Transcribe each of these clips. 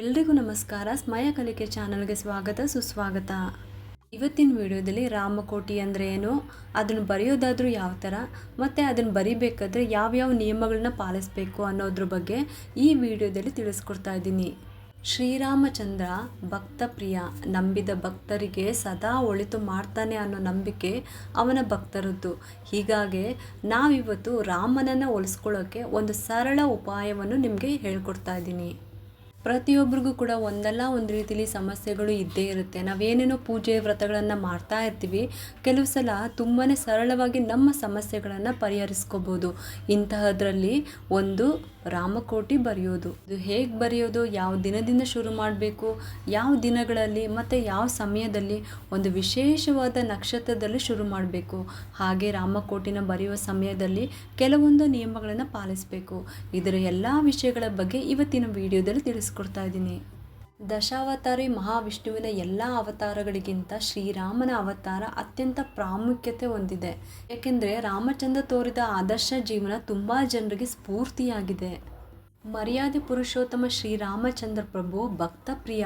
ಎಲ್ರಿಗೂ ನಮಸ್ಕಾರ. ಸ್ಮಯ ಕಲಿಕೆ ಚಾನಲ್ಗೆ ಸ್ವಾಗತ, ಸುಸ್ವಾಗತ. ಇವತ್ತಿನ ವಿಡಿಯೋದಲ್ಲಿ ರಾಮಕೋಟಿ ಅಂದರೆ ಏನು, ಅದನ್ನು ಬರೆಯೋದಾದರೂ ಯಾವ ಥರ, ಮತ್ತು ಅದನ್ನು ಬರಿಬೇಕಾದ್ರೆ ಯಾವ್ಯಾವ ನಿಯಮಗಳನ್ನ ಪಾಲಿಸಬೇಕು ಅನ್ನೋದ್ರ ಬಗ್ಗೆ ಈ ವಿಡಿಯೋದಲ್ಲಿ ತಿಳಿಸ್ಕೊಡ್ತಾ ಇದ್ದೀನಿ. ಶ್ರೀರಾಮಚಂದ್ರ ಭಕ್ತ ಪ್ರಿಯ ನಂಬಿದ ಭಕ್ತರಿಗೆ ಸದಾ ಒಳಿತು ಮಾಡ್ತಾನೆ ಅನ್ನೋ ನಂಬಿಕೆ ಅವನ ಭಕ್ತರದ್ದು. ಹೀಗಾಗಿ ನಾವಿವತ್ತು ರಾಮನನ್ನು ಒಲಿಸ್ಕೊಳ್ಳೋಕ್ಕೆ ಒಂದು ಸರಳ ಉಪಾಯವನ್ನು ನಿಮಗೆ ಹೇಳ್ಕೊಡ್ತಾ ಇದ್ದೀನಿ. ಪ್ರತಿಯೊಬ್ಬರಿಗೂ ಕೂಡ ಒಂದಲ್ಲ ಒಂದು ರೀತಿಲಿ ಸಮಸ್ಯೆಗಳು ಇದ್ದೇ ಇರುತ್ತೆ. ನಾವೇನೇನೋ ಪೂಜೆ ವ್ರತಗಳನ್ನು ಮಾಡ್ತಾ ಇರ್ತೀವಿ. ಕೆಲವು ಸಲ ತುಂಬಾ ಸರಳವಾಗಿ ನಮ್ಮ ಸಮಸ್ಯೆಗಳನ್ನು ಪರಿಹರಿಸ್ಕೋಬೋದು. ಇಂತಹದ್ರಲ್ಲಿ ಒಂದು ರಾಮಕೋಟಿ ಬರೆಯೋದು. ಇದು ಹೇಗೆ ಬರೆಯೋದು? ಯಾವ ದಿನದಿಂದ ಶುರು ಮಾಡಬೇಕು? ಯಾವ ದಿನಗಳಲ್ಲಿ ಮತ್ತು ಯಾವ ಸಮಯದಲ್ಲಿ ಒಂದು ವಿಶೇಷವಾದ ನಕ್ಷತ್ರದಲ್ಲಿ ಶುರು ಮಾಡಬೇಕು? ಹಾಗೆ ರಾಮಕೋಟಿನ ಬರೆಯುವ ಸಮಯದಲ್ಲಿ ಕೆಲವೊಂದು ನಿಯಮಗಳನ್ನು ಪಾಲಿಸಬೇಕು. ಇದರ ಎಲ್ಲ ವಿಷಯಗಳ ಬಗ್ಗೆ ಇವತ್ತಿನ ವಿಡಿಯೋದಲ್ಲಿ ತಿಳಿಸ್ಕೊಡ್ತಾ ಇದ್ದೀನಿ. ದಶಾವತಾರಿ ಮಹಾವಿಷ್ಣುವಿನ ಎಲ್ಲ ಅವತಾರಗಳಿಗಿಂತ ಶ್ರೀರಾಮನ ಅವತಾರ ಅತ್ಯಂತ ಪ್ರಾಮುಖ್ಯತೆ ಹೊಂದಿದೆ. ಏಕೆಂದರೆ ರಾಮಚಂದ್ರ ತೋರಿದ ಆದರ್ಶ ಜೀವನ ತುಂಬ ಜನರಿಗೆ ಸ್ಫೂರ್ತಿಯಾಗಿದೆ. ಮರ್ಯಾದೆ ಪುರುಷೋತ್ತಮ ಶ್ರೀರಾಮಚಂದ್ರ ಪ್ರಭು, ಭಕ್ತ ಪ್ರಿಯ,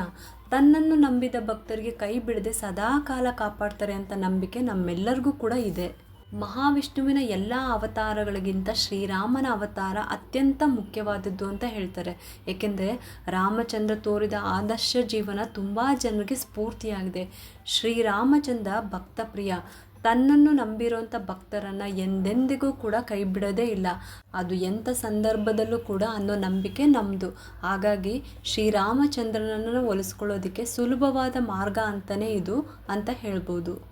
ತನ್ನನ್ನು ನಂಬಿದ ಭಕ್ತರಿಗೆ ಕೈ ಬಿಡದೆ ಸದಾ ಕಾಲ ಕಾಪಾಡ್ತಾರೆ ಅಂತ ನಂಬಿಕೆ ನಮ್ಮೆಲ್ಲರಿಗೂ ಕೂಡ ಇದೆ. ಮಹಾವಿಷ್ಣುವಿನ ಎಲ್ಲ ಅವತಾರಗಳಿಗಿಂತ ಶ್ರೀರಾಮನ ಅವತಾರ ಅತ್ಯಂತ ಮುಖ್ಯವಾದದ್ದು ಅಂತ ಹೇಳ್ತಾರೆ. ಏಕೆಂದರೆ ರಾಮಚಂದ್ರ ತೋರಿದ ಆದರ್ಶ ಜೀವನ ತುಂಬ ಜನರಿಗೆ ಸ್ಫೂರ್ತಿಯಾಗಿದೆ. ಶ್ರೀರಾಮಚಂದ್ರ ಭಕ್ತ ಪ್ರಿಯ ತನ್ನನ್ನು ನಂಬಿರುವಂಥ ಭಕ್ತರನ್ನು ಎಂದೆಂದಿಗೂ ಕೂಡ ಕೈ ಬಿಡೋದೇ ಇಲ್ಲ. ಅದು ಎಂಥ ಸಂದರ್ಭದಲ್ಲೂ ಕೂಡ ಅನ್ನೋ ನಂಬಿಕೆ ನಮ್ಮದು ಹಾಗಾಗಿ ಶ್ರೀರಾಮಚಂದ್ರನನ್ನು ಒಲಿಸ್ಕೊಳ್ಳೋದಕ್ಕೆ ಸುಲಭವಾದ ಮಾರ್ಗ ಅಂತಲೇ ಇದು ಅಂತ ಹೇಳ್ಬೋದು.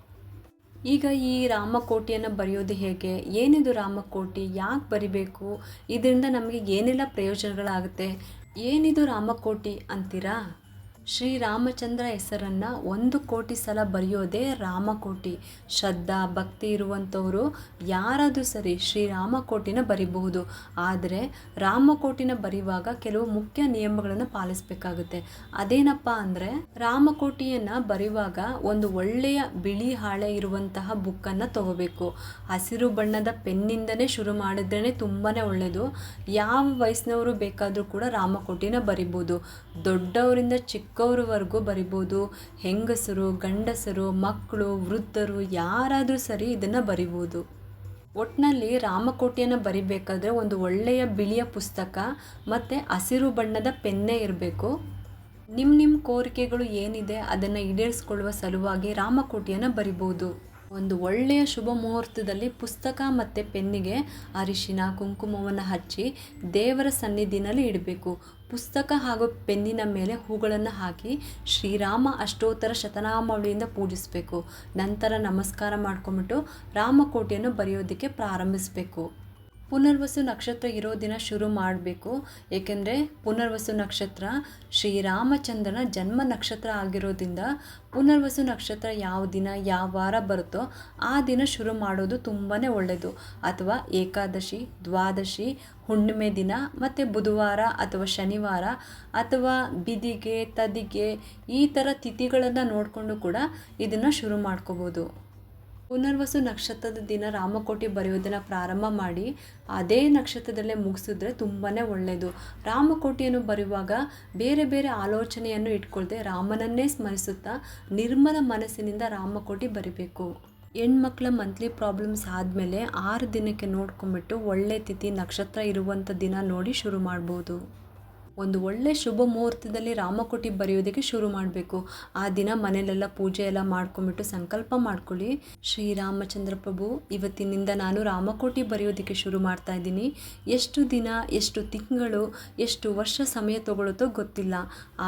ಈಗ ಈ ರಾಮಕೋಟಿಯನ್ನು ಬರೆಯೋದು ಹೇಗೆ? ಏನಿದು ರಾಮಕೋಟಿ? ಯಾಕೆ ಬರಿಬೇಕು? ಇದರಿಂದ ನಮಗೆ ಏನೆಲ್ಲ ಪ್ರಯೋಜನಗಳಾಗುತ್ತೆ? ಏನಿದು ರಾಮಕೋಟಿ ಅಂತೀರಾ? ಶ್ರೀರಾಮಚಂದ್ರ ಹೆಸರನ್ನು ಒಂದು ಕೋಟಿ ಸಲ ಬರೆಯೋದೇ ರಾಮಕೋಟಿ. ಶ್ರದ್ಧಾ, ಭಕ್ತಿ ಇರುವಂಥವರು ಯಾರಾದರೂ ಸರಿ ಶ್ರೀರಾಮಕೋಟಿನ ಬರಿಬಹುದು. ಆದರೆ ರಾಮಕೋಟಿನ ಬರೆಯುವಾಗ ಕೆಲವು ಮುಖ್ಯ ನಿಯಮಗಳನ್ನು ಪಾಲಿಸಬೇಕಾಗುತ್ತೆ. ಅದೇನಪ್ಪ ಅಂದರೆ ರಾಮಕೋಟಿಯನ್ನು ಬರೆಯುವಾಗ ಒಂದು ಒಳ್ಳೆಯ ಬಿಳಿ ಹಾಳೆ ಇರುವಂತಹ ಬುಕ್ಕನ್ನು ತಗೋಬೇಕು. ಹಸಿರು ಬಣ್ಣದ ಪೆನ್ನಿಂದನೇ ಶುರು ಮಾಡಿದ್ರೇ ತುಂಬಾ ಒಳ್ಳೆಯದು ಯಾವ ವಯಸ್ಸಿನವರು ಬೇಕಾದರೂ ಕೂಡ ರಾಮಕೋಟಿನ ಬರಿಬೋದು. ದೊಡ್ಡವರಿಂದ ಚಿಕ್ಕವರವರೆಗೂ ಬರಿಬೋದು. ಹೆಂಗಸರು, ಗಂಡಸರು, ಮಕ್ಕಳು, ವೃದ್ಧರು ಯಾರಾದರೂ ಸರಿ ಇದನ್ನು ಬರಿಬೋದು. ಒಟ್ಟಿನಲ್ಲಿ ರಾಮಕೋಟೆಯನ್ನು ಬರಿಬೇಕಾದ್ರೆ ಒಂದು ಒಳ್ಳೆಯ ಬಿಳಿಯ ಪುಸ್ತಕ ಮತ್ತು ಹಸಿರು ಬಣ್ಣದ ಪೆನ್ನೇ ಇರಬೇಕು. ನಿಮ್ಮ ನಿಮ್ಮ ಕೋರಿಕೆಗಳು ಏನಿದೆ ಅದನ್ನು ಈಡೇರಿಸ್ಕೊಳ್ಳುವ ಸಲುವಾಗಿ ರಾಮಕೋಟೆಯನ್ನು ಬರಿಬೋದು. ಒಂದು ಒಳ್ಳೆಯ ಶುಭ ಮುಹೂರ್ತದಲ್ಲಿ ಪುಸ್ತಕ ಮತ್ತು ಪೆನ್ನಿಗೆ ಅರಿಶಿನ, ಕುಂಕುಮವನ್ನು ಹಚ್ಚಿ ದೇವರ ಸನ್ನಿಧಿನಲ್ಲಿ ಇಡಬೇಕು. ಪುಸ್ತಕ ಹಾಗೂ ಪೆನ್ನಿನ ಮೇಲೆ ಹೂಗಳನ್ನು ಹಾಕಿ ಶ್ರೀರಾಮ ಅಷ್ಟೋತ್ತರ ಶತನಾಮಾವಳಿಯಿಂದ ಪೂಜಿಸಬೇಕು. ನಂತರ ನಮಸ್ಕಾರ ಮಾಡ್ಕೊಂಬಿಟ್ಟು ರಾಮಕೋಟೆಯನ್ನು ಬರೆಯೋದಕ್ಕೆ ಪ್ರಾರಂಭಿಸಬೇಕು. ಪುನರ್ವಸು ನಕ್ಷತ್ರ ಇರೋ ದಿನ ಶುರು ಮಾಡಬೇಕು. ಏಕೆಂದರೆ ಪುನರ್ವಸು ನಕ್ಷತ್ರ ಶ್ರೀರಾಮಚಂದ್ರನ ಜನ್ಮ ನಕ್ಷತ್ರ ಆಗಿರೋದ್ರಿಂದ ಪುನರ್ವಸು ನಕ್ಷತ್ರ ಯಾವ ದಿನ, ಯಾವ ವಾರ ಬರುತ್ತೋ ಆ ದಿನ ಶುರು ಮಾಡೋದು ತುಂಬಾ ಒಳ್ಳೆಯದು ಅಥವಾ ಏಕಾದಶಿ, ದ್ವಾದಶಿ, ಹುಣ್ಣಿಮೆ ದಿನ ಮತ್ತು ಬುಧವಾರ ಅಥವಾ ಶನಿವಾರ ಅಥವಾ ಬಿದಿಗೆ, ತದಿಗೆ ಈ ಥರ ತಿಥಿಗಳನ್ನು ನೋಡಿಕೊಂಡು ಕೂಡ ಇದನ್ನು ಶುರು ಮಾಡ್ಕೋಬೋದು. ಪುನರ್ವಸು ನಕ್ಷತ್ರದ ದಿನ ರಾಮಕೋಟಿ ಬರೆಯೋದನ್ನು ಪ್ರಾರಂಭ ಮಾಡಿ ಅದೇ ನಕ್ಷತ್ರದಲ್ಲೇ ಮುಗಿಸಿದ್ರೆ ತುಂಬಾ ಒಳ್ಳೆಯದು ರಾಮಕೋಟಿಯನ್ನು ಬರೆಯುವಾಗ ಬೇರೆ ಬೇರೆ ಆಲೋಚನೆಯನ್ನು ಇಟ್ಕೊಳ್ದೆ ರಾಮನನ್ನೇ ಸ್ಮರಿಸುತ್ತಾ ನಿರ್ಮಲ ಮನಸ್ಸಿನಿಂದ ರಾಮಕೋಟಿ ಬರಿಬೇಕು. ಹೆಣ್ಮಕ್ಳ ಮಂತ್ಲಿ ಪ್ರಾಬ್ಲಮ್ಸ್ ಆದಮೇಲೆ ಆರು ದಿನಕ್ಕೆ ನೋಡ್ಕೊಂಬಿಟ್ಟು ಒಳ್ಳೆ ತಿಥಿ ನಕ್ಷತ್ರ ಇರುವಂಥ ದಿನ ನೋಡಿ ಶುರು ಮಾಡ್ಬೋದು. ಒಂದು ಒಳ್ಳೆ ಶುಭ ಮುಹೂರ್ತದಲ್ಲಿ ರಾಮಕೋಟಿ ಬರೆಯೋದಕ್ಕೆ ಶುರು ಮಾಡಬೇಕು. ಆ ದಿನ ಮನೆಯಲ್ಲೆಲ್ಲ ಪೂಜೆ ಎಲ್ಲ ಮಾಡ್ಕೊಂಬಿಟ್ಟು ಸಂಕಲ್ಪ ಮಾಡ್ಕೊಳ್ಳಿ. ಶ್ರೀರಾಮಚಂದ್ರ ಪ್ರಭು, ಇವತ್ತಿನಿಂದ ನಾನು ರಾಮಕೋಟಿ ಬರೆಯೋದಕ್ಕೆ ಶುರು ಮಾಡ್ತಾ ಇದ್ದೀನಿ. ಎಷ್ಟು ದಿನ, ಎಷ್ಟು ತಿಂಗಳು, ಎಷ್ಟು ವರ್ಷ ಸಮಯ ತಗೊಳುತ್ತೋ ಗೊತ್ತಿಲ್ಲ.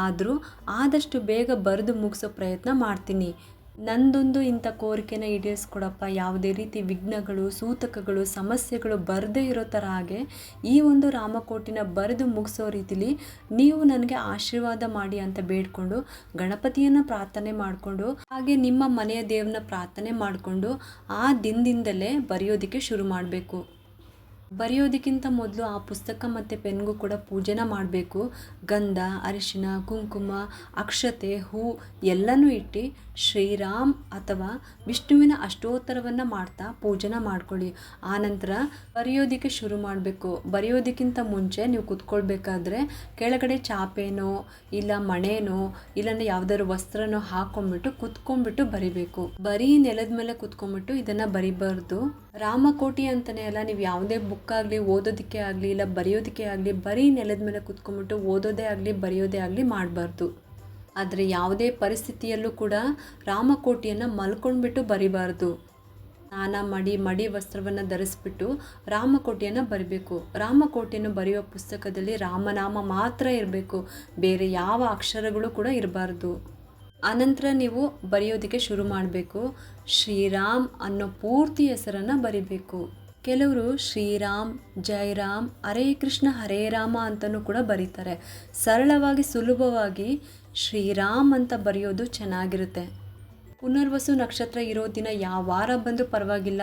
ಆದರೂ ಆದಷ್ಟು ಬೇಗ ಬರೆದು ಮುಗಿಸೋ ಪ್ರಯತ್ನ ಮಾಡ್ತೀನಿ. ನಂದೊಂದು ಇಂಥ ಕೋರಿಕೆನ ಈಡೇರಿಸ್ಕೊಡಪ್ಪ. ಯಾವುದೇ ರೀತಿ ವಿಘ್ನಗಳು, ಸೂತಕಗಳು, ಸಮಸ್ಯೆಗಳು ಬರದೇ ಇರೋ ಥರ ಹಾಗೆ ಈ ಒಂದು ರಾಮಕೋಟಿನ ಬರೆದು ಮುಗಿಸೋ ರೀತಿಲಿ ನೀವು ನನಗೆ ಆಶೀರ್ವಾದ ಮಾಡಿ ಅಂತ ಬೇಡ್ಕೊಂಡು ಗಣಪತಿಯನ್ನು ಪ್ರಾರ್ಥನೆ ಮಾಡಿಕೊಂಡು ಹಾಗೆ ನಿಮ್ಮ ಮನೆಯ ದೇವನ ಪ್ರಾರ್ಥನೆ ಮಾಡಿಕೊಂಡು ಆ ದಿನದಿಂದಲೇ ಬರೆಯೋದಕ್ಕೆ ಶುರು ಮಾಡಬೇಕು. ಬರೆಯೋದಕ್ಕಿಂತ ಮೊದಲು ಆ ಪುಸ್ತಕ ಮತ್ತು ಪೆನ್ಗೂ ಕೂಡ ಪೂಜೆನ ಮಾಡಬೇಕು. ಗಂಧ, ಅರಿಶಿನ, ಕುಂಕುಮ, ಅಕ್ಷತೆ, ಹೂ ಎಲ್ಲನೂ ಇಟ್ಟು ಶ್ರೀರಾಮ್ ಅಥವಾ ವಿಷ್ಣುವಿನ ಅಷ್ಟೋತ್ತರವನ್ನು ಮಾಡ್ತಾ ಪೂಜೆನ ಮಾಡ್ಕೊಳ್ಳಿ. ಆನಂತರ ಬರೆಯೋದಕ್ಕೆ ಶುರು ಮಾಡಬೇಕು. ಬರೆಯೋದಕ್ಕಿಂತ ಮುಂಚೆ ನೀವು ಕುತ್ಕೊಳ್ಬೇಕಾದ್ರೆ ಕೆಳಗಡೆ ಚಾಪೆನೋ ಇಲ್ಲ ಮಣೇನೋ ಇಲ್ಲಾಂದ್ರೆ ಯಾವ್ದಾದ್ರು ವಸ್ತ್ರನೋ ಹಾಕೊಂಡ್ಬಿಟ್ಟು ಕುತ್ಕೊಂಡ್ಬಿಟ್ಟು ಬರಿಬೇಕು. ಬರೀ ನೆಲದ ಮೇಲೆ ಕುತ್ಕೊಂಡ್ಬಿಟ್ಟು ಇದನ್ನು ಬರಿಬಾರ್ದು. ರಾಮಕೋಟಿ ಅಂತಲೇ ಅಲ್ಲ, ನೀವು ಯಾವುದೇ ಬುಕ್ ಆಗಲಿ, ಓದೋದಕ್ಕೆ ಆಗಲಿ, ಇಲ್ಲ ಬರೆಯೋದಕ್ಕೆ ಆಗಲಿ, ಬರೀ ನೆಲದ ಮೇಲೆ ಕುತ್ಕೊಂಡ್ಬಿಟ್ಟು ಓದೋದೇ ಆಗಲಿ, ಬರೆಯೋದೇ ಆಗಲಿ ಮಾಡಬಾರ್ದು. ಆದರೆ ಯಾವುದೇ ಪರಿಸ್ಥಿತಿಯಲ್ಲೂ ಕೂಡ ರಾಮಕೋಟಿಯನ್ನು ಮಲ್ಕೊಂಡ್ಬಿಟ್ಟು ಬರಿಬಾರ್ದು. ಸ್ನಾನ ಮಾಡಿ, ಮಡಿ ವಸ್ತ್ರವನ್ನು ಧರಿಸ್ಬಿಟ್ಟು ರಾಮಕೋಟಿಯನ್ನು ಬರಿಬೇಕು. ರಾಮಕೋಟಿಯನ್ನು ಬರೆಯುವ ಪುಸ್ತಕದಲ್ಲಿ ರಾಮನಾಮ ಮಾತ್ರ ಇರಬೇಕು. ಬೇರೆ ಯಾವ ಅಕ್ಷರಗಳು ಕೂಡ ಇರಬಾರ್ದು. ಆನಂತರ ನೀವು ಬರೆಯೋದಕ್ಕೆ ಶುರು ಮಾಡಬೇಕು. ಶ್ರೀರಾಮ್ ಅನ್ನೋ ಪೂರ್ತಿ ಹೆಸರನ್ನು ಬರಿಬೇಕು. ಕೆಲವರು ಶ್ರೀರಾಮ್, ಜೈರಾಮ್, ಹರೇ ಕೃಷ್ಣ, ಹರೇ ರಾಮ ಅಂತಲೂ ಕೂಡ ಬರೀತಾರೆ. ಸರಳವಾಗಿ, ಸುಲಭವಾಗಿ ಶ್ರೀರಾಮ್ ಅಂತ ಬರೆಯೋದು ಚೆನ್ನಾಗಿರುತ್ತೆ. ಪುನರ್ವಸು ನಕ್ಷತ್ರ ಇರೋ ದಿನ ಯಾವ ವಾರ ಬಂದರೂ ಪರವಾಗಿಲ್ಲ.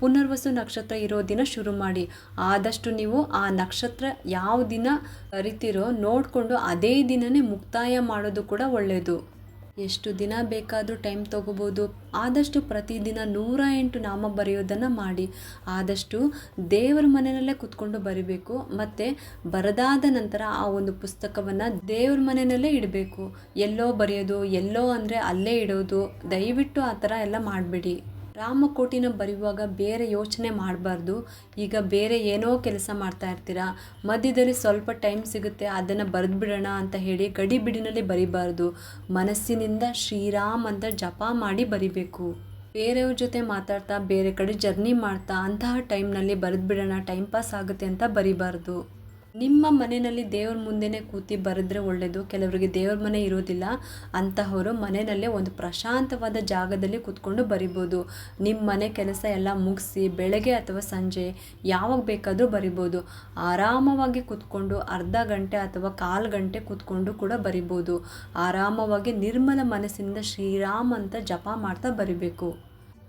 ಪುನರ್ವಸು ನಕ್ಷತ್ರ ಇರೋ ದಿನ ಶುರು ಮಾಡಿ. ಆದಷ್ಟು ನೀವು ಆ ನಕ್ಷತ್ರ ಯಾವ ದಿನ ಕರಿತೀರೋ ನೋಡಿಕೊಂಡು ಅದೇ ದಿನನೇ ಮುಕ್ತಾಯ ಮಾಡೋದು ಕೂಡ ಒಳ್ಳೆಯದು ಎಷ್ಟು ದಿನ ಬೇಕಾದರೂ ಟೈಮ್ ತೊಗೋಬೋದು. ಆದಷ್ಟು ಪ್ರತಿದಿನ ನೂರ ಎಂಟು ನಾಮ ಬರೆಯೋದನ್ನು ಮಾಡಿ. ಆದಷ್ಟು ದೇವರ ಮನೆಯಲ್ಲೇ ಕುತ್ಕೊಂಡು ಬರಿಬೇಕು. ಮತ್ತು ಬರದಾದ ನಂತರ ಆ ಒಂದು ಪುಸ್ತಕವನ್ನು ದೇವ್ರ ಮನೆಯಲ್ಲೇ ಇಡಬೇಕು. ಎಲ್ಲೋ ಬರೆಯೋದು, ಎಲ್ಲೋ ಅಂದರೆ ಅಲ್ಲೇ ಇಡೋದು. ದಯವಿಟ್ಟು ಆ ಥರ ಎಲ್ಲ ಮಾಡಬೇಡಿ. ರಾಮಕೋಟಿನ ಬರೆಯುವಾಗ ಬೇರೆ ಯೋಚನೆ ಮಾಡಬಾರ್ದು. ಈಗ ಬೇರೆ ಏನೋ ಕೆಲಸ ಮಾಡ್ತಾ ಇರ್ತೀರಾ? ಮಧ್ಯದಲ್ಲಿ ಸ್ವಲ್ಪ ಟೈಮ್ ಸಿಗುತ್ತೆ, ಅದನ್ನು ಬರೆದ್ಬಿಡೋಣ ಅಂತ ಹೇಳಿ ಗಡಿ ಬಿಡಿನಲ್ಲಿ ಬರಿಬಾರ್ದು. ಮನಸ್ಸಿನಿಂದ ಶ್ರೀರಾಮ್ ಅಂತ ಜಪ ಮಾಡಿ ಬರಿಬೇಕು. ಬೇರೆಯವ್ರ ಜೊತೆ ಮಾತಾಡ್ತಾ, ಬೇರೆ ಕಡೆ ಜರ್ನಿ ಮಾಡ್ತಾ, ಅಂತಹ ಟೈಮ್ನಲ್ಲಿ ಬರೆದ್ಬಿಡೋಣ, ಟೈಮ್ ಪಾಸ್ ಆಗುತ್ತೆ ಅಂತ ಬರಿಬಾರ್ದು. ನಿಮ್ಮ ಮನೆಯಲ್ಲಿ ದೇವ್ರ ಮುಂದೆನೇ ಕೂತಿ ಬರೆದ್ರೆ ಒಳ್ಳೆಯದು ಕೆಲವರಿಗೆ ದೇವ್ರ ಮನೆ ಇರೋದಿಲ್ಲ. ಅಂತಹವರು ಮನೆಯಲ್ಲೇ ಒಂದು ಪ್ರಶಾಂತವಾದ ಜಾಗದಲ್ಲಿ ಕೂತ್ಕೊಂಡು ಬರಿಬೋದು. ನಿಮ್ಮ ಮನೆ ಕೆಲಸ ಎಲ್ಲ ಮುಗಿಸಿ ಬೆಳಗ್ಗೆ ಅಥವಾ ಸಂಜೆ ಯಾವಾಗ ಬೇಕಾದರೂ ಬರಿಬೋದು. ಆರಾಮವಾಗಿ ಕೂತ್ಕೊಂಡು ಅರ್ಧ ಗಂಟೆ ಅಥವಾ ಕಾಲು ಗಂಟೆ ಕೂತ್ಕೊಂಡು ಕೂಡ ಬರಿಬೋದು. ಆರಾಮವಾಗಿ ನಿರ್ಮಲ ಮನಸ್ಸಿಂದ ಶ್ರೀರಾಮ್ ಅಂತ ಜಪ ಮಾಡ್ತಾ ಬರಿಬೇಕು.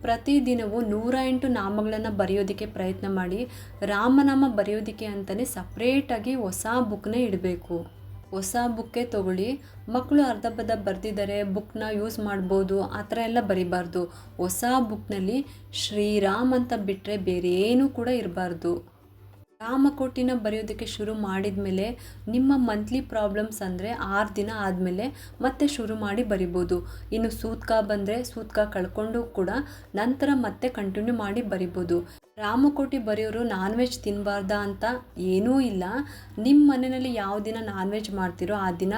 ಪ್ರತಿದಿನವೂ ನೂರ ಎಂಟು ನಾಮಗಳನ್ನು ಬರೆಯೋದಕ್ಕೆ ಪ್ರಯತ್ನ ಮಾಡಿ, ರಾಮನಾಮ ಬರೆಯೋದಕ್ಕೆ ಅಂತಲೇ ಸಪ್ರೇಟಾಗಿ ಹೊಸ ಬುಕ್ನೇ ಇಡಬೇಕು. ಹೊಸ ಬುಕ್ಕೇ ತೊಗೊಳ್ಳಿ. ಮಕ್ಕಳು ಅರ್ಧ ಬರ್ಧ ಬರೆದಿದ್ದಾರೆ ಬುಕ್ನ ಯೂಸ್ ಮಾಡ್ಬೋದು, ಆ ಥರ ಎಲ್ಲ ಬರಿಬಾರ್ದು. ಹೊಸ ಬುಕ್ನಲ್ಲಿ ಶ್ರೀರಾಮ್ ಅಂತ ಬಿಟ್ಟರೆ ಬೇರೆ ಏನೂ ಕೂಡ ಇರಬಾರ್ದು. ರಾಮಕೋಟಿನ ಬರೆಯೋದಕ್ಕೆ ಶುರು ಮಾಡಿದ ಮೇಲೆ ನಿಮ್ಮ ಮಂತ್ಲಿ ಪ್ರಾಬ್ಲಮ್ಸ್ ಅಂದರೆ ಆರು ದಿನ ಆದಮೇಲೆ ಮತ್ತೆ ಶುರು ಮಾಡಿ ಬರಿಬೋದು. ಇನ್ನು ಸೂತ್ಕ ಬಂದರೆ ಸೂತ್ಕ ಕಳ್ಕೊಂಡು ಕೂಡ ನಂತರ ಮತ್ತೆ ಕಂಟಿನ್ಯೂ ಮಾಡಿ ಬರಿಬೋದು. ರಾಮಕೋಟಿ ಬರೆಯೋರು ನಾನ್ ವೆಜ್ ತಿನ್ನಬಾರ್ದಾ ಅಂತ ಏನೂ ಇಲ್ಲ. ನಿಮ್ಮ ಮನೆಯಲ್ಲಿ ಯಾವ ದಿನ ನಾನ್ ವೆಜ್ ಮಾಡ್ತೀರೋ ಆ ದಿನ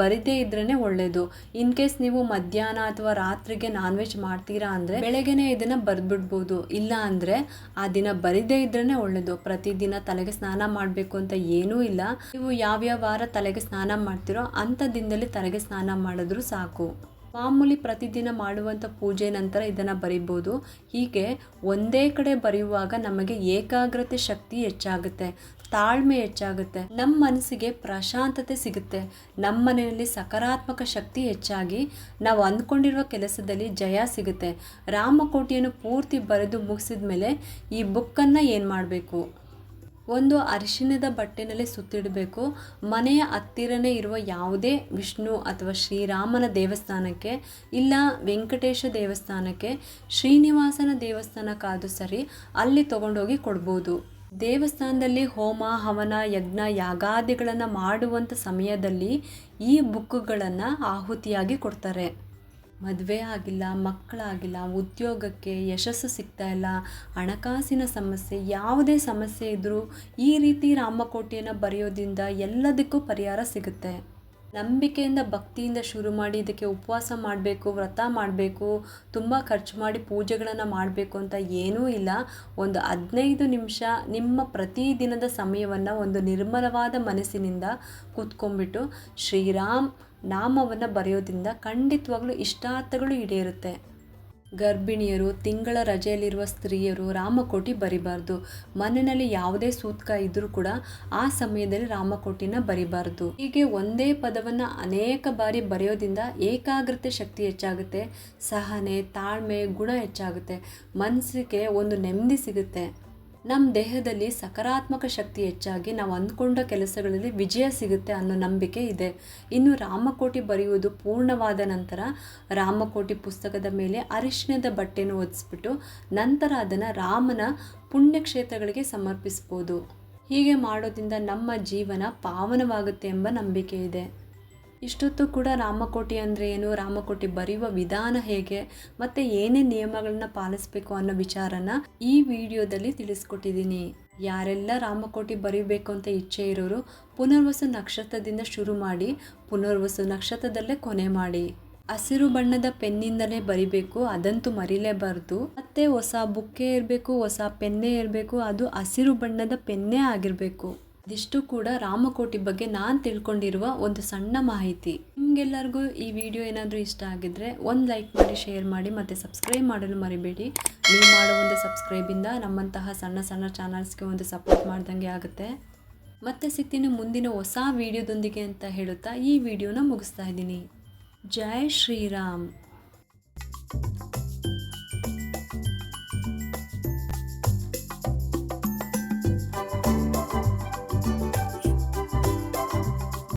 ಬರಿದೇ ಇದ್ರೇ ಒಳ್ಳೆಯದು ಇನ್ ಕೇಸ್ ನೀವು ಮಧ್ಯಾಹ್ನ ಅಥವಾ ರಾತ್ರಿಗೆ ನಾನ್ ವೆಜ್ ಮಾಡ್ತೀರಾ ಅಂದರೆ ಬೆಳಗ್ಗೆನೇ ಇದನ್ನು ಬರೆದ್ಬಿಡ್ಬೋದು. ಇಲ್ಲ ಅಂದರೆ ಆ ದಿನ ಬರಿದೇ ಇದ್ರೇ ಒಳ್ಳೆಯದು ಪ್ರತಿದಿನ ತಲೆಗೆ ಸ್ನಾನ ಮಾಡಬೇಕು ಅಂತ ಏನೂ ಇಲ್ಲ. ನೀವು ಯಾವ್ಯಾವ ವಾರ ತಲೆಗೆ ಸ್ನಾನ ಮಾಡ್ತೀರೋ ಅಂಥ ದಿನದಲ್ಲಿ ತಲೆಗೆ ಸ್ನಾನ ಮಾಡಿದ್ರೂ ಸಾಕು. ಮಾಮೂಲಿ ಪ್ರತಿದಿನ ಮಾಡುವಂಥ ಪೂಜೆ ನಂತರ ಇದನ್ನು ಬರಿಬೋದು. ಹೀಗೆ ಒಂದೇ ಕಡೆ ಬರೆಯುವಾಗ ನಮಗೆ ಏಕಾಗ್ರತೆ ಶಕ್ತಿ ಹೆಚ್ಚಾಗುತ್ತೆ, ತಾಳ್ಮೆ ಹೆಚ್ಚಾಗುತ್ತೆ ನಮ್ಮ ಮನಸ್ಸಿಗೆ ಪ್ರಶಾಂತತೆ ಸಿಗುತ್ತೆ ನಮ್ಮ ಮನೆಯಲ್ಲಿ ಸಕಾರಾತ್ಮಕ ಶಕ್ತಿ ಹೆಚ್ಚಾಗಿ ನಾವು ಅಂದ್ಕೊಂಡಿರುವ ಕೆಲಸದಲ್ಲಿ ಜಯ ಸಿಗುತ್ತೆ. ರಾಮಕೋಟಿಯನ್ನು ಪೂರ್ತಿ ಬರೆದು ಮುಗಿಸಿದ ಮೇಲೆ ಈ ಬುಕ್ಕನ್ನು ಏನು ಮಾಡಬೇಕು? ಒಂದು ಅರಿಶಿಣದ ಬಟ್ಟೆನಲ್ಲಿ ಸುತ್ತಿಡಬೇಕು. ಮನೆಯ ಹತ್ತಿರನೇ ಇರುವ ಯಾವುದೇ ವಿಷ್ಣು ಅಥವಾ ಶ್ರೀರಾಮನ ದೇವಸ್ಥಾನಕ್ಕೆ ಇಲ್ಲ ವೆಂಕಟೇಶ ದೇವಸ್ಥಾನಕ್ಕೆ, ಶ್ರೀನಿವಾಸನ ದೇವಸ್ಥಾನಕ್ಕಾದರೂ ಸರಿ ಅಲ್ಲಿ ತಗೊಂಡೋಗಿ ಕೊಡ್ಬೋದು. ದೇವಸ್ಥಾನದಲ್ಲಿ ಹೋಮ, ಹವನ, ಯಜ್ಞ, ಯಾಗಾದಿಗಳನ್ನು ಮಾಡುವಂಥ ಸಮಯದಲ್ಲಿ ಈ ಬುಕ್ಕುಗಳನ್ನು ಆಹುತಿಯಾಗಿ ಕೊಡ್ತಾರೆ. ಮದುವೆ ಆಗಿಲ್ಲ, ಮಕ್ಕಳಾಗಿಲ್ಲ, ಉದ್ಯೋಗಕ್ಕೆ ಯಶಸ್ಸು ಸಿಗ್ತಾ ಇಲ್ಲ, ಹಣಕಾಸಿನ ಸಮಸ್ಯೆ, ಯಾವುದೇ ಸಮಸ್ಯೆ ಇದ್ದರೂ ಈ ರೀತಿ ರಾಮಕೋಟಿಯನ್ನು ಬರೆಯೋದ್ರಿಂದ ಎಲ್ಲದಕ್ಕೂ ಪರಿಹಾರ ಸಿಗುತ್ತೆ. ನಂಬಿಕೆಯಿಂದ ಭಕ್ತಿಯಿಂದ ಶುರು ಮಾಡಿ ಇದಕ್ಕೆ ಉಪವಾಸ ಮಾಡಬೇಕು, ವ್ರತ ಮಾಡಬೇಕು, ತುಂಬ ಖರ್ಚು ಮಾಡಿ ಪೂಜೆಗಳನ್ನು ಮಾಡಬೇಕು ಅಂತ ಏನೂ ಇಲ್ಲ. ಒಂದು ಹದಿನೈದು ನಿಮಿಷ ನಿಮ್ಮ ಪ್ರತಿದಿನದ ಸಮಯವನ್ನು ಒಂದು ನಿರ್ಮಲವಾದ ಮನಸ್ಸಿನಿಂದ ಕೂತ್ಕೊಂಡ್ಬಿಟ್ಟು ಶ್ರೀರಾಮ್ ನಾಮವನ್ನು ಬರೆಯೋದ್ರಿಂದ ಖಂಡಿತವಾಗ್ಲೂ ಇಷ್ಟಾರ್ಥಗಳು ಈಡೇರುತ್ತೆ. ಗರ್ಭಿಣಿಯರು, ತಿಂಗಳ ರಜೆಯಲ್ಲಿರುವ ಸ್ತ್ರೀಯರು ರಾಮಕೋಟಿ ಬರಿಬಾರ್ದು. ಮನೆಯಲ್ಲಿ ಯಾವುದೇ ಸೂತ್ಕ ಇದ್ದರೂ ಕೂಡ ಆ ಸಮಯದಲ್ಲಿ ರಾಮಕೋಟಿನ ಬರಿಬಾರ್ದು. ಹೀಗೆ ಒಂದೇ ಪದವನ್ನು ಅನೇಕ ಬಾರಿ ಬರೆಯೋದ್ರಿಂದ ಏಕಾಗ್ರತೆ ಶಕ್ತಿ ಹೆಚ್ಚಾಗುತ್ತೆ. ಸಹನೆ, ತಾಳ್ಮೆ, ಗುಣ ಹೆಚ್ಚಾಗುತ್ತೆ. ಮನಸ್ಸಿಗೆ ಒಂದು ನೆಮ್ಮದಿ ಸಿಗುತ್ತೆ. ನಮ್ಮ ದೇಹದಲ್ಲಿ ಸಕಾರಾತ್ಮಕ ಶಕ್ತಿ ಹೆಚ್ಚಾಗಿ ನಾವು ಅಂದ್ಕೊಂಡ ಕೆಲಸಗಳಲ್ಲಿ ವಿಜಯ ಸಿಗುತ್ತೆ ಅನ್ನೋ ನಂಬಿಕೆ ಇದೆ. ಇನ್ನು ರಾಮಕೋಟಿ ಬರೆಯುವುದು ಪೂರ್ಣವಾದ ನಂತರ ರಾಮಕೋಟಿ ಪುಸ್ತಕದ ಮೇಲೆ ಅರಿಶಿಣದ ಬಟ್ಟೆಯನ್ನು ಒದಿಸ್ಬಿಟ್ಟು ನಂತರ ಅದನ್ನು ರಾಮನ ಪುಣ್ಯಕ್ಷೇತ್ರಗಳಿಗೆ ಸಮರ್ಪಿಸ್ಬೋದು. ಹೀಗೆ ಮಾಡೋದ್ರಿಂದ ನಮ್ಮ ಜೀವನ ಪಾವನವಾಗುತ್ತೆ ಎಂಬ ನಂಬಿಕೆ ಇದೆ. ಇಷ್ಟೊತ್ತು ಕೂಡ ರಾಮಕೋಟಿ ಅಂದರೆ ಏನು? ರಾಮಕೋಟಿ ಬರೆಯುವ ವಿಧಾನ ಹೇಗೆ? ಮತ್ತು ಏನೇ ನಿಯಮಗಳನ್ನ ಪಾಲಿಸಬೇಕು ಅನ್ನೋ ವಿಚಾರನ ಈ ವಿಡಿಯೋದಲ್ಲಿ ತಿಳಿಸ್ಕೊಟ್ಟಿದ್ದೀನಿ. ಯಾರೆಲ್ಲ ರಾಮಕೋಟಿ ಬರೀಬೇಕು ಅಂತ ಇಚ್ಛೆ ಇರೋರು, ಪುನರ್ವಸು ನಕ್ಷತ್ರದಿಂದ ಶುರು ಮಾಡಿ, ಪುನರ್ವಸು ನಕ್ಷತ್ರದಲ್ಲೇ ಕೊನೆ ಮಾಡಿ. ಹಸಿರು ಬಣ್ಣದ ಪೆನ್ನಿಂದಲೇ ಬರಿಬೇಕು, ಅದಂತೂ ಮರಿಲೇಬಾರ್ದು. ಮತ್ತೆ ಹೊಸ ಬುಕ್ಕೆ ಇರಬೇಕು, ಹೊಸ ಪೆನ್ನೇ ಇರಬೇಕು, ಅದು ಹಸಿರು ಬಣ್ಣದ ಪೆನ್ನೇ ಆಗಿರಬೇಕು. ಇದಿಷ್ಟು ಕೂಡ ರಾಮಕೋಟಿ ಬಗ್ಗೆ ನಾನು ತಿಳ್ಕೊಂಡಿರುವ ಒಂದು ಸಣ್ಣ ಮಾಹಿತಿ. ನಿಮಗೆಲ್ಲರಿಗೂ ಈ ವಿಡಿಯೋ ಏನಾದರೂ ಇಷ್ಟ ಆಗಿದ್ರೆ ಒಂದು ಲೈಕ್ ಮಾಡಿ, ಶೇರ್ ಮಾಡಿ ಮತ್ತು ಸಬ್ಸ್ಕ್ರೈಬ್ ಮಾಡಲು ಮರಿಬೇಡಿ. ನೀವು ಮಾಡೋ ಒಂದು ಸಬ್ಸ್ಕ್ರೈಬಿಂದ ನಮ್ಮಂತಹ ಸಣ್ಣ ಸಣ್ಣ ಚಾನಲ್ಸ್ಗೆ ಒಂದು ಸಪೋರ್ಟ್ ಮಾಡ್ದಂಗೆ ಆಗುತ್ತೆ. ಮತ್ತೆ ಸಿಗ್ತೀನಿ ಮುಂದಿನ ಹೊಸ ವಿಡಿಯೋದೊಂದಿಗೆ ಅಂತ ಹೇಳುತ್ತಾ ಈ ವಿಡಿಯೋನ ಮುಗಿಸ್ತಾ ಇದ್ದೀನಿ. ಜೈ ಶ್ರೀರಾಮ್.